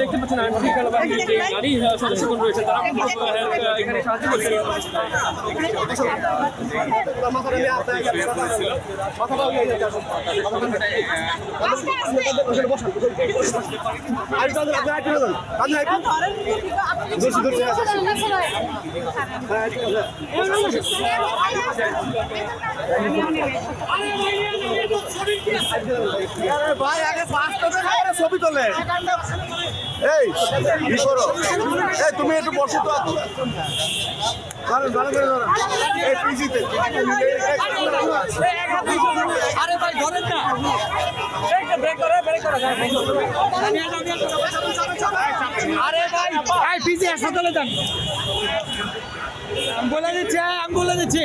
দেখতে পাচ্ছেন নারী আহ, সদস্যগণ রয়েছে তারা এখানে সাহায্য করছে আগে করে ছবি তোলে এই কি করো এই তুমি একটু বসে তো দাঁড়ান দাঁড়ান করে দাঁড়ান এই পিজিতে আমি বলে দিচ্ছি আমি বলে দিচ্ছি।